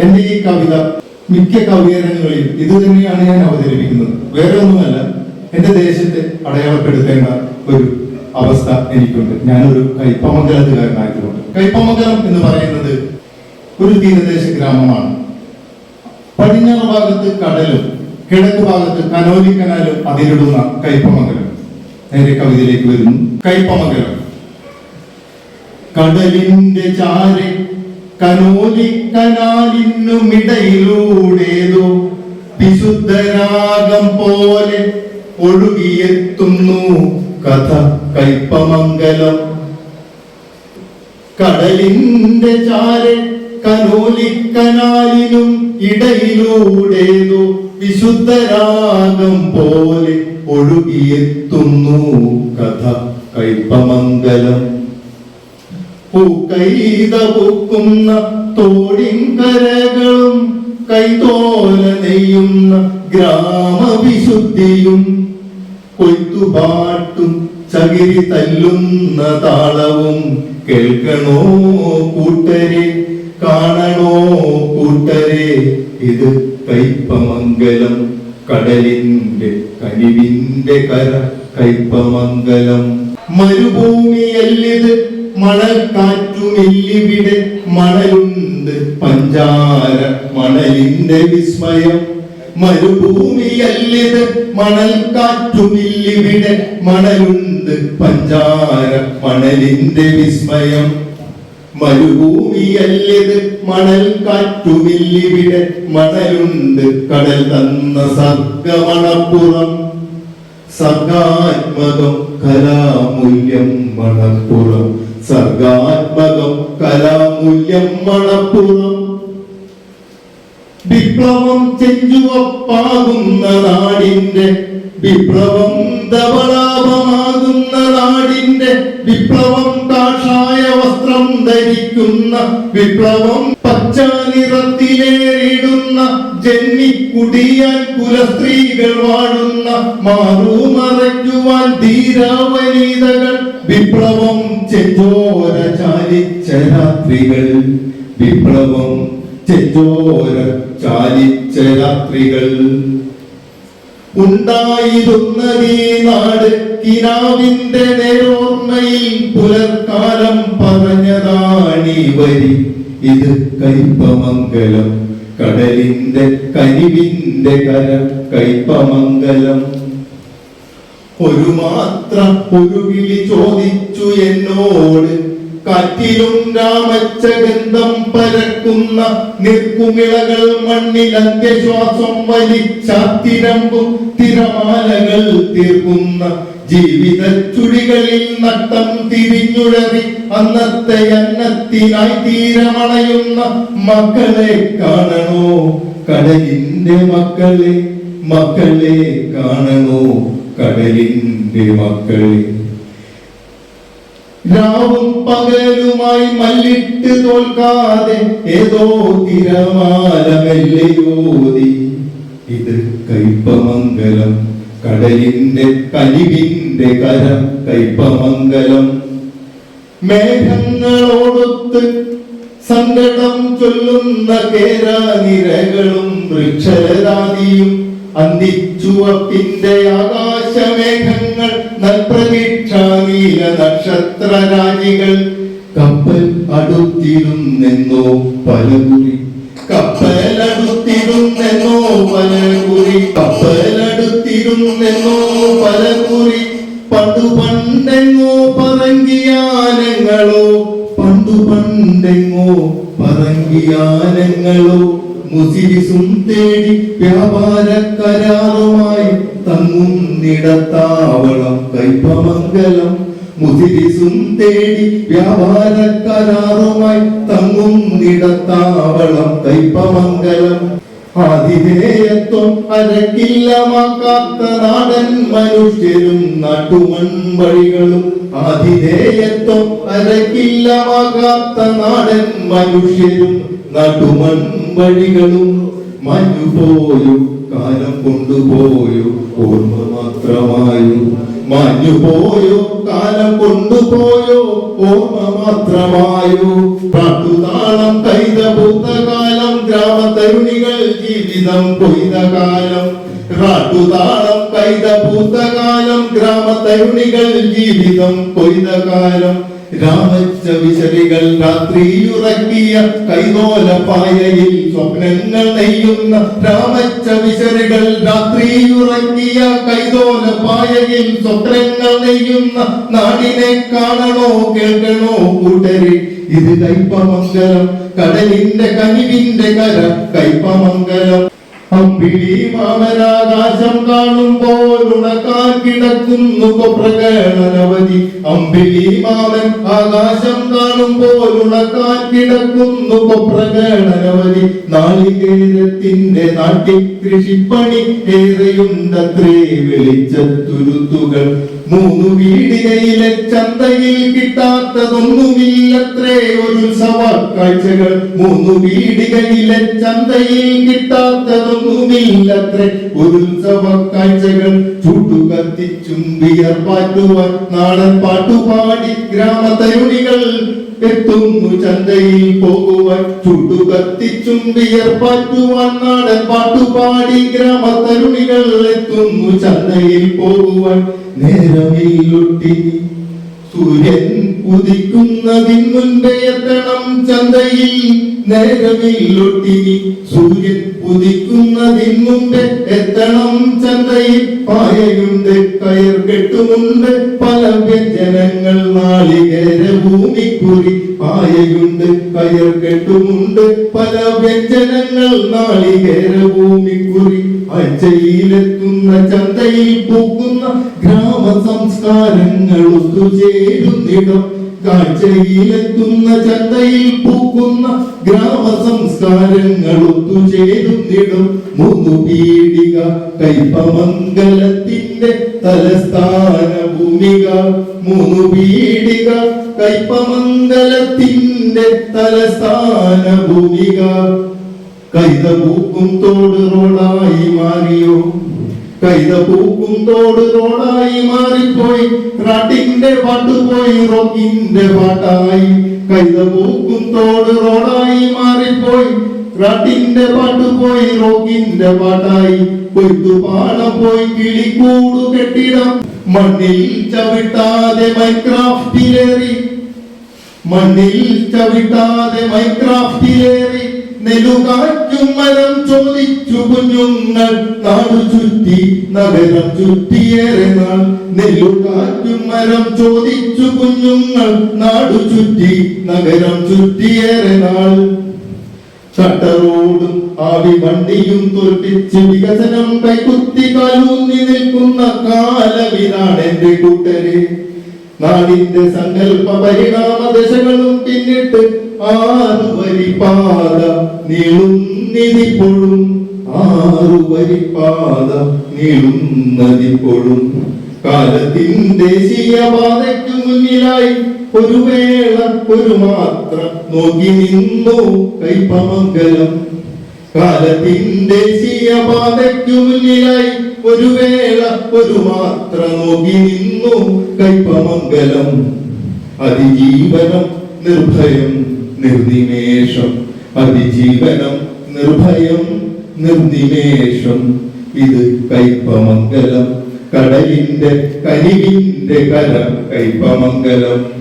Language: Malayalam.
എന്റെ ഈ കവിത മിക്ക കവിയരങ്ങളിൽ ഇത് തന്നെയാണ് ഞാൻ അവതരിപ്പിക്കുന്നത്. വേറെ ഒന്നുമല്ല എന്റെ ദേശത്തെ അടയാളപ്പെടുത്തേണ്ട ഒരു അവസ്ഥ എനിക്കുണ്ട്. ഞാനൊരു കൈപ്പമംഗലത്തുകാരനായതുകൊണ്ട്. കൈപ്പമംഗലം എന്ന് പറയുന്നത് ഒരു തീരദേശ ഗ്രാമമാണ്. പടിഞ്ഞാറ് ഭാഗത്ത് കടലും കിഴക്ക് ഭാഗത്ത് കനോലി കനാലും അതിരിടുന്ന കൈപ്പമംഗലം. നേരെ കവിതയിലേക്ക് വരുന്നു. കൈപ്പമംഗലം. കടലിന്റെ ചാരെ കനോലി കനാലിനുമിടയിലൂടേതോ വിശുദ്ധരാഗം പോലെ ഒഴുകിയെത്തുന്നു കഥ കൈപ്പമംഗലം കടലിന്റെ ചാരെ കനോലിക്കനാലിനും ഇടയിലൂടേതോ വിശുദ്ധരാഗം പോലെ ഒഴുകിയെത്തുന്നു കഥ കൈപ്പമംഗലം പൂക്കൈത പൂക്കുന്ന തോടിൻകരകളും കൈതോല നെയ്യുന്ന ഗ്രാമവിശുദ്ധിയും കൊയ്ത്തുപാട്ടും ചകിരി തല്ലുന്ന താളവും കേൾക്കണോ കൂട്ടരെ കാണണോ കൂട്ടരെ? ഇത് കൈപ്പമംഗലം കടലിന്റെ കനിവിന്റെ കര കൈപ്പമംഗലം. മരുഭൂമിയല്ലിത് മണൽക്കാറ്റുമില്ലിവിടെ മണലുണ്ട്. പഞ്ചാര മണലിന്റെ വിസ്മയം. മരുഭൂമിയല്ലിത് മണൽക്കാറ്റുമില്ലിവിടെ മണലുണ്ട്. പഞ്ചാര മണലിന്റെ വിസ്മയം. മരുഭൂമിയല്ലിത് മണൽ കാറ്റുമില്ലിവിടെ മണലുണ്ട്. കടൽ തന്ന സർഗമണപ്പുറം. സർഗാത്മകം കലാമൂല്യം മണപ്പുറം. സർഗാത്മകം കലാമൂല്യം മണപ്പുറം. വിപ്ലവം ചെഞ്ചുവപ്പാകുന്ന നാടിന്റെ വിപ്ലവം ധവളാപമാകുന്ന നാടിന്റെ വിപ്ലവം കാഷായ വസ്ത്രം ധരിക്കുന്ന വിപ്ലവം പച്ച നിറത്തിലേറിടുന്ന ജന്മിക്കുടിയാൻ കുലസ്ത്രീകൾ വാഴുന്ന മാറുമറയ്ക്കുവാൻ ധീരാവനിതകൾ വിപ്ലവം ചെഞ്ചോര ചാലിച്ച രാത്രികൾ വിപ്ലവം ചെഞ്ചോര ചാലിച്ച രാത്രികൾ ഉണ്ടായിരുന്നതീ നാട് കിനാവിന്റെ നേരോർമ്മയിൽ പുലർക്കാലം പറഞ്ഞതാണീ വരി. ഇത് കൈപ്പമംഗലം കടലിന്റെ കരിവിന്റെ കര കൈപ്പമംഗലം. ഒരു മാത്രം ഒരു വിളി ചോദിച്ചു എന്നോട് കാറ്റിലും രാമച്ചഗന്ധം പരക്കുന്ന നിൽക്കുമിളകൾ മണ്ണിൽ അന്ത്യശ്വാസം വലിച്ചാത്തിരമ്പും തിരമാലകൾ തീർക്കുന്ന ജീവിത ചുഴികളിൽ നട്ടം തിരിഞ്ഞുഴറി അന്നത്തെ അന്നത്തിനായി തീരമണയുന്ന മക്കളെ കാണണോ? കടലിന്റെ മക്കളെ മക്കളെ കാണണോ? കടലിന്റെ മക്കളെ. രാവും പകലുമായി മല്ലിട്ട് തോൽക്കാതെ ഏതോ തിരമാലമെല്ലയോതി ഇത് കൈപ്പമംഗലം കടലിന്റെ കനിവിന്റെ കരം കൈപ്പമംഗലം. മേഘങ്ങളോടൊത്ത് സങ്കടം ചൊല്ലുന്ന കേരനിരകളും വൃക്ഷരാതിയും അന്തിച്ചുവപ്പിന്റെ ആകാശമേഘങ്ങൾ നൽപ്രതീക്ഷ നീല നക്ഷത്രരാജികൾ. കപ്പൽ അടുത്തിരുന്നെന്നോ പലകുറി കപ്പലടുത്തിരുന്നെന്നോ പലകുറി കപ്പലടുത്തിരുന്നെന്നോ പലകുറി പണ്ടു പണ്ടെങ്ങോ പറങ്കിയാനങ്ങളോ പണ്ടു പണ്ടെങ്ങോ പറങ്കിയാനങ്ങളോ മുസിരിസും തേടി വ്യാപാര കരാറുമായി തങ്ങുന്നിടത്താവളം കൈപ്പമംഗലം. മുതിരിസും തേടി വ്യാപാര കരാറുമായി തങ്ങുന്നിടത്താവളം കൈപ്പമംഗലം. ആതിഥേയത്വം അരക്കില്ലമാക്കാത്ത നാടൻ മനുഷ്യരും നാട്ടുമൺവഴികളും ആതിഥേയത്വം അരക്കില്ലമാകാത്ത നാടൻ മനുഷ്യരും നാട്ടുമൺ വഴികളും മഞ്ഞുപോയോ കാലം കൊണ്ടുപോയോ ഓർമ്മ മാത്രമായോ. മാഞ്ഞുപോയോ കാലം കൊണ്ടുപോയോ ഓർമ്മ മാത്രമായോ. പാട്ടുതാളം കൈത ഭൂതകാലം കാലം ഗ്രാമ ഗ്രാമതരുണികൾ ജീവിതം കൊയ്ത കാലം. പാട്ടുതാളം കൈത ഭൂതകാലം കാലം ഗ്രാമതരുണികൾ ജീവിതം കൊയ്ത കാലം. രാമച്ച രാത്രി രാത്രിയുറക്കിയ കൈതോലപ്പായയിൽ പായയിൽ സ്വപ്നങ്ങൾ നെയ്യുന്ന രാമച്ച വിശലികൾ രാത്രിയുറക്കിയ കൈതോല പായയിൽ സ്വപ്നങ്ങൾ നെയ്യുന്ന നാടിനെ കാണണോ കേൾക്കണോ കൂട്ടരെ? ഇത് കൈപ്പമംഗലം കടലിന്റെ കനിവിന്റെ കര കൈപ്പമംഗലം. അമ്പിളി മാമനാകാശം കാണുമ്പോൾ ഉണക്കാൻ കിടക്കുന്നു കൊപ്രകേളനവധി അമ്പിളി ആകാശം കാണുമ്പോൾ ഉണക്കാൻ കിടക്കുന്നു കൊപ്രകേളനവധി നാളികേരത്തിന്റെ നാട്ടിൽ കൃഷിപ്പണി ഏറെയുണ്ടത്രേ വെളിച്ചത്തുരുത്തുകൾ മൂന്നു വീടിനയിലെ ചന്തയിൽ കിട്ടാത്തതൊന്നുമില്ലത്രേ ഒരു സവാക്കാഴ്ചകൾ. മൂന്ന് വീടികളിലെ ചന്തയിൽ കിട്ടാത്തതൊന്നുമില്ലത്രേ ഒരു സവാക്കാഴ്ചകൾ. കാഴ്ചകൾ ചൂട്ടുകത്തിച്ചും വിയർപ്പാറ്റുവ നാടൻ പാട്ടുപാടി ഗ്രാമതരുണികൾ എത്തുന്നു ചന്തയിൽ പോകുവാൻ. ചുട്ടുകത്തിച്ചും വിയർപ്പാറ്റുവാൻ പാറ്റുവാൻ നാടൻ പാട്ടുപാടി ഗ്രാമതരുണികൾ എത്തുന്നു ചന്തയിൽ പോകുവാൻ. നേരമില്ലൊട്ടി സൂര്യൻ ഉദിക്കുന്നതിൻ മുൻപേ എത്തണം ചന്തയിൽ. നേരമില്ലൊട്ടി സൂര്യൻ ഉദിക്കുന്നതിൻ മുമ്പേ എത്തണം ചന്തയിൽ. പായയുണ്ട് കയർ കെട്ടുമുണ്ട് പല വ്യഞ്ജനങ്ങൾ നാളികേര ഭൂമിക്കുറി. പായയുണ്ട് കയർ കെട്ടുമുണ്ട് പല വ്യഞ്ജനങ്ങൾ നാളികേര ഭൂമിക്കുറി. അച്ചയിലെത്തുന്ന ചന്തയിൽ ഗ്രാമ സംസ്കാരങ്ങൾ കാഴ്ചയിലെത്തുന്ന ചന്തയിൽ പൂക്കുന്ന ഗ്രാമ സംസ്കാരങ്ങൾ ഒത്തുചേരുന്നിടം മൂന്നു പീടിക കൈപ്പമംഗലത്തിന്റെ തലസ്ഥാന ഭൂമിക മൂന്നു പീടിക കൈപ്പമംഗലത്തിന്റെ തലസ്ഥാന ഭൂമിക കൈത പൂക്കും തോട് റോഡായി മാറിയോ? കൈത പൂക്കും തോട് റോഡായി മാറിപ്പോയി. റാട്ടിന്റെ പാട്ടുപോയി റോക്കിന്റെ പാട്ടായി. കൈത പൂക്കും തോട് റോഡായി മാറിപ്പോയി. റാട്ടിന്റെ പാട്ടുപോയി റോക്കിന്റെ പാട്ടായി. കൊയ്ത്തു പാടം പോയി കിളിക്കൂടു കെട്ടിടം. മണ്ണിൽ ചവിട്ടാതെ മൈക്രാഫ്റ്റിലേറി മണ്ണിൽ ചവിട്ടാതെ മൈക്രാഫ്റ്റിലേറി നെലുകാറ്റും മരം ചോദിച്ചു കുഞ്ഞുങ്ങൾ. നാടു ചുറ്റി നഗരം ചുറ്റിയേറെ നാൾ. നെല്ലുകാറ്റും മരം ചോദിച്ചു കുഞ്ഞുങ്ങൾ. നാടു ചുറ്റി നഗരം ചുറ്റിയേറെ നാൾ. ഷട്ടറോടും ആവി വണ്ടിയും തോൽപ്പിച്ച് വികസനം കൈകുത്തി കാലൂന്നി നിൽക്കുന്ന കാലവിനാണ് എന്റെ കൂട്ടരെ. നാടിന്റെ സങ്കല്പ പരിണാമ ദശകളും പിന്നിട്ട് ആറു വരി പാത നീളുന്നിതിപ്പോഴും ആറു വരി പാത നീളുന്നതിപ്പോഴും കാലത്തിൻ ദേശീയ പാതയ്ക്കു മുന്നിലായി ഒരു വേള ഒരു മാത്രം നോക്കി നിന്നു കൈപ്പമംഗലം. കാലത്തിൻ ശിയപാതയ്ക്കു പാതയ്ക്കു മുന്നിലായി ഒരു വേള ഒരു മാത്ര നോക്കി നിന്നു കൈപ്പമംഗലം. അതിജീവനം നിർഭയം നിർനിമേഷം. അതിജീവനം നിർഭയം നിർനിമേഷം. ഇത് കൈപ്പമംഗലം. കടലിന്റെ കനിവിന്റെ കര കൈപ്പമംഗലം.